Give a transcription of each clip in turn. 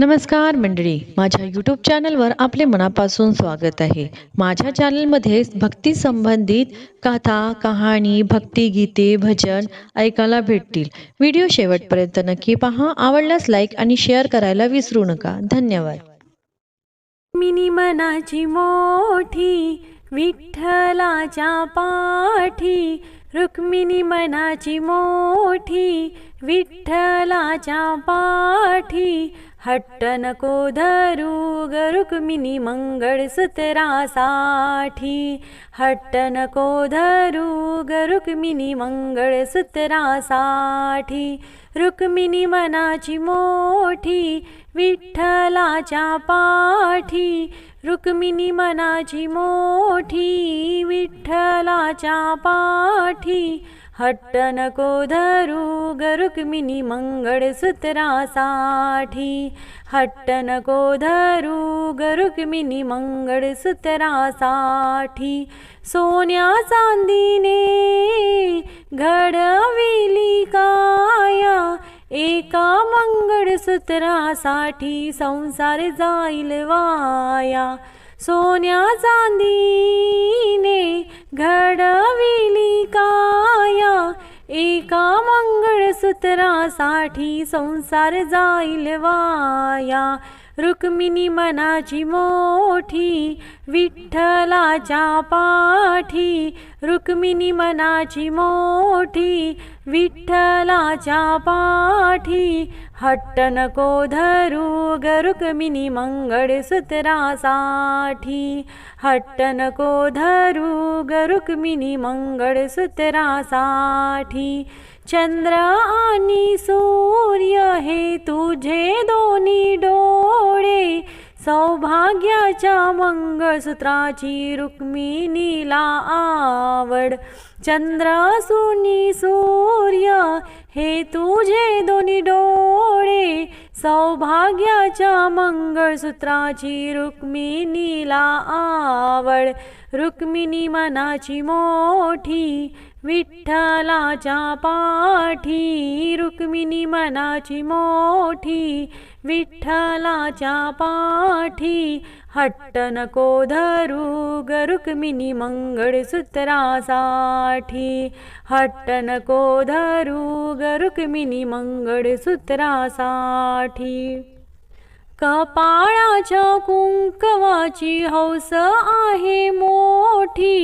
नमस्कार मंडळी माझ्या यूट्यूब चॅनलवर आपले मनापासून स्वागत आहे. माझ्या चॅनलमध्ये भक्ती संबंधित कथा कहाणी भक्तिगीते भजन ऐकायला भेटतील. व्हिडिओ शेवटपर्यंत नक्की पहा. आवडल्यास लाईक आणि शेअर करायला विसरू नका. धन्यवाद. मिनी मनाची मोठी विठ्ठलाच्या पाठी. रुक्मिणी मनाची मोठी विठ्ठलाच्या पाठी. हट्ट नको धरू गरुकमिनी मंगळसूत्रासाठी हट्ट नको धरू ग मंगळसूत्रासाठी रुक्मिणी मनाची मोठी विठ्ठलाच्या पाठी। रुक्मिणी मनाची मोठी विठ्ठलाच्या पाठी। हट्ट नको धरू गरुक्मिनी मंगळसूत्रासाठी. हट्ट नको धरू गरुक्मिनी मंगळसूत्रासाठी. सोन्या चांदीने घडविली काया एका मंगळसूत्रासाठी संसार जाईल वाया. सोन्या चांदीने घडविली काया. एका मंगळसूत्रासाठी संसार जाईल वाया. रुक्मिणी मनाची मोठी विठ्ठलाच्या पाठी. रुक्मिणी मनाची मोठी विठ्ठलाच्या पाठी. हट्ट नको धरू ग रुक्मिणी मंगळसूत्रासाठी. हट्ट नको धरू ग रुक्मिणी मंगळसूत्रासाठी. चंद्र आणि सूर्य हे तुझे दोन्ही डोळे. सौभाग्याच्या मंगळसूत्राची रुक्मिणीला आवड. चंद्र सुनी सूर्य हे तुझे दोन्ही डोळे. सौभाग्याच्या मंगळसूत्राची रुक्मिणीला आवड. रुक्मिणी मनाची मोठी विठ्ठलाच्या पाठी रुक्मिणी मनाची मोठी विठ्ठलाच्या पाठी हट्ट नको धरू ग रुक्मिणी मंगळसूत्रासाठी. हट्ट नको धरू ग रुक्मिणी मंगळसूत्रासाठी. कपाळाच्या कुंकवाची हौस आहे मोठी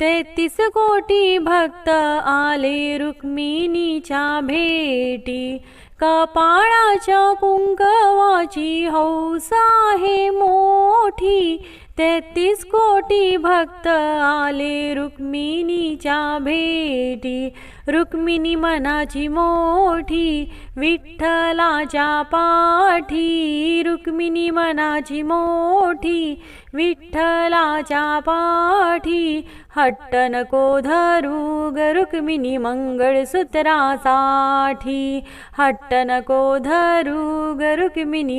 तेहतीस कोटी भक्त आले रुक्मिणीच्या भेटी. कपाळाच्या कुंकवाची हौस आहे मोठी. तेहतीस कोटी भक्त आले रुक्मिणीच्या भेटी. रुक्मिणी मनाची मोठी विठ्ठलाच्या पाठी. रुक्मिणी मनाची मोठी विठ्ठलाच्या पाठी. हट्ट नको धरू ग मंगळसूत्रासाठी. हट्ट नको धरू ग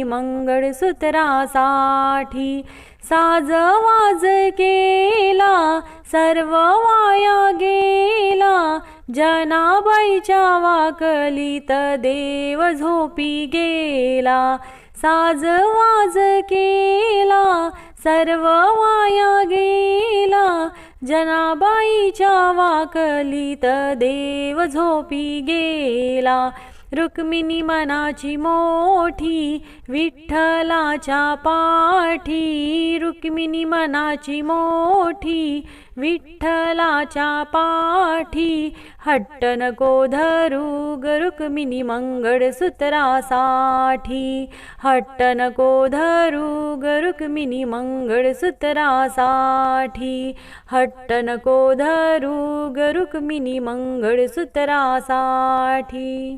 मंगळसूत्रासाठी. साज वाज केला सर्व वाया गेला. जनाबाईच्या वाकलीत देव झोपी गेला. साज वाज केला सर्व वाया गेला. जनाबाईच्या वाकलीत देव झोपी गेला. रुक्मिणी मनाची मोठी विठ्ठलाच्या पाठी. रुक्मिणी मनाची मोठी विठ्ठलाच्या पाठी. हट्ट नको धरू ग रुक्मिणी मंगळसूत्रासाठी. हट्ट नको धरू ग रुक्मिणी मंगळसूत्रासाठी. हट्ट नको धरू ग रुक्मिणी मंगळसूत्रासाठी.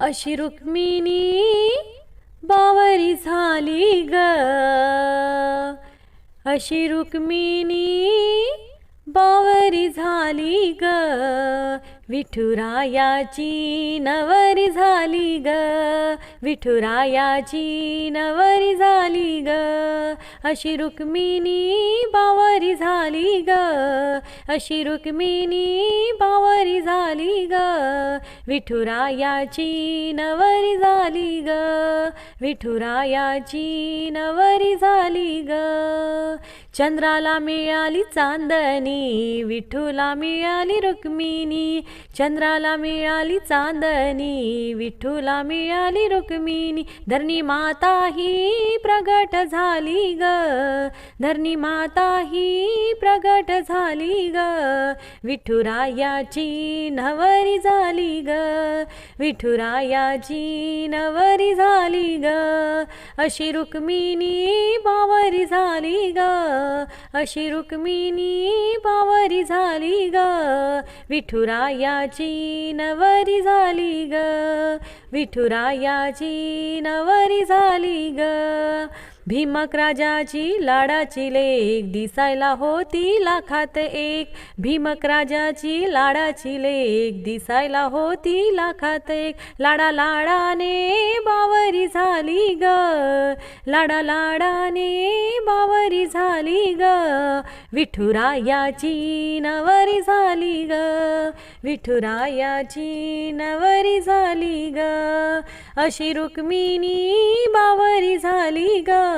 अशी रुक्मिणी बावरी झाली ग. अशी रुक्मिणी बावरी झाली ग. विठुरायाची नवरी झाली ग. विठुरायाची नवरी झाली ग. अशी रुक्मिणी बावरी झाली ग. अशी रुक्मिणी बावरी झाली ग. विठुरायाची नवरी झाली ग. विठुरायाची नवरी झाली ग. चंद्राला मिळाली चांदणी विठूला मिळाली रुक्मिणी. चंद्राला मिळाली चांदणी विठ्ठूला मिळाली रुक्मिणी धरणी माता ही प्रगट झाली ग. धरणी माता ही प्रगट झाली ग. विठुरायाची नवरी झाली ग. विठुरायाची नवरी झाली ग. अशी रुक्मिणी बावरी झाली ग. अशी रुक्मिणी बावरी झाली ग. विठुरायाची नवरी झाली ग. विठुरायाची नवरी झाली ग. भीमक राजाची लाडाची लेक दिसायला होती लाखात एक. भीमक राजाची लाडाची लेक दिसायला होती लाखात एक. लाडा लाडाने बावरी झाली ग. लाडा लाडाने बावरी झाली ग. विठुरायाची नवरी झाली ग. विठुरायाची नवरी झाली ग. अशी रुक्मिणी बावरी झाली ग.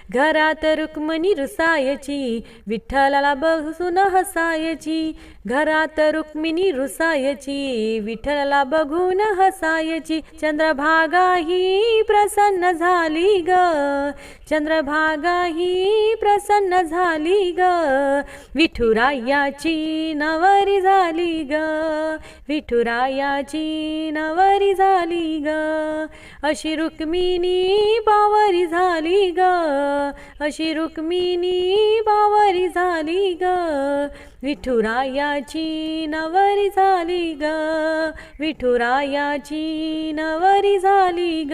घरात रुक्मिणी रुसायची विठ्ठलाला बघून हसायची. घरात रुक्मिणी रुसायची विठ्ठलाला बघून हसायची. चंद्रभागा ही प्रसन्न झाली ग चंद्रभागा ही प्रसन्न झाली ग. विठुरायाची नवरी झाली ग विठुरायाची नवरी झाली ग. अशी रुक्मिणी पावरी झाली ग. अशी रुक्मिणी बावरी झाली ग. विठुरायाची नवरी झाली ग. विठुरायाची नवरी झाली ग.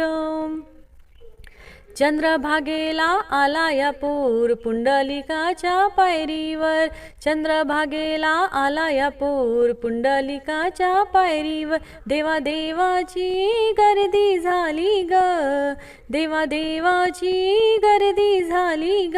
चंद्रभागेला आलाया पूर पुंडलिकाच्या पायरीवर. चंद्रभागेला आलाया पूर पुंडलिकाच्या पायरीवर. देवा देवाची गर्दी झाली ग. देवा देवाची गर्दी झाली ग.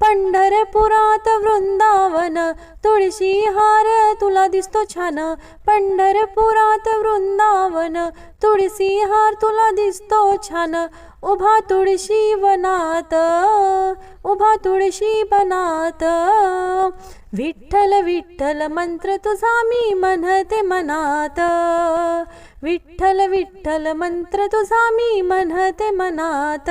पंढरपुरात वृंदावन तुळशी हार तुला दिसतो छान. पंढरपुरात वृंदावन तुळशी हार तुला दिसतो छान. उभा तुळशी वनात उभा तुळशी बनात विठ्ठल विठ्ठल मंत्र तुझा मी म्हणते मनात. विठ्ठल विठ्ठल मंत्र तुझा मी म्हणते मनात.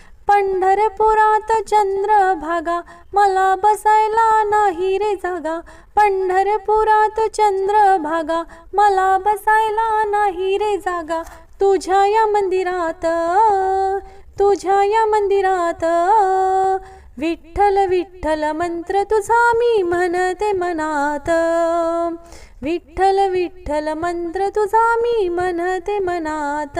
पंढरपुरात चंद्र भागा मला बसायला नाही रे जागा. पंढरपुरात चंद्र भागा मला बसायला नाही रे जागा. तुझ्या या मंदिरात तुझ्या या मंदिरात विठ्ठल विठ्ठल मंत्र तुझा मी म्हणते मनात. विठ्ठल विठ्ठल मंत्र तुझा मी म्हणते मनात.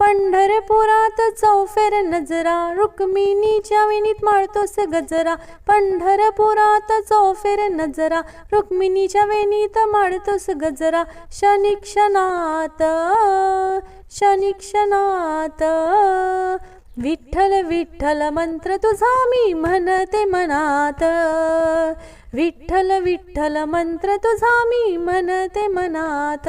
पंढरपुरात चौफेर नजरा रुक्मिणीच्या विणीत माळतोस गजरा. पंढरपुरात चौफेर नजरा रुक्मिणीच्या वेणीत माळतोस गजरा. शनी क्षणात शनी क्षणात विठ्ठल विठ्ठल मंत्र तुझा मी म्हणते मनात. विठ्ठल विठ्ठल मंत्र तुझा मी म्हणते मनात.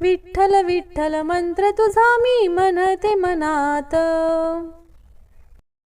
विठ्ठल विठ्ठल मंत्र तुझा मी म्हणते मनात.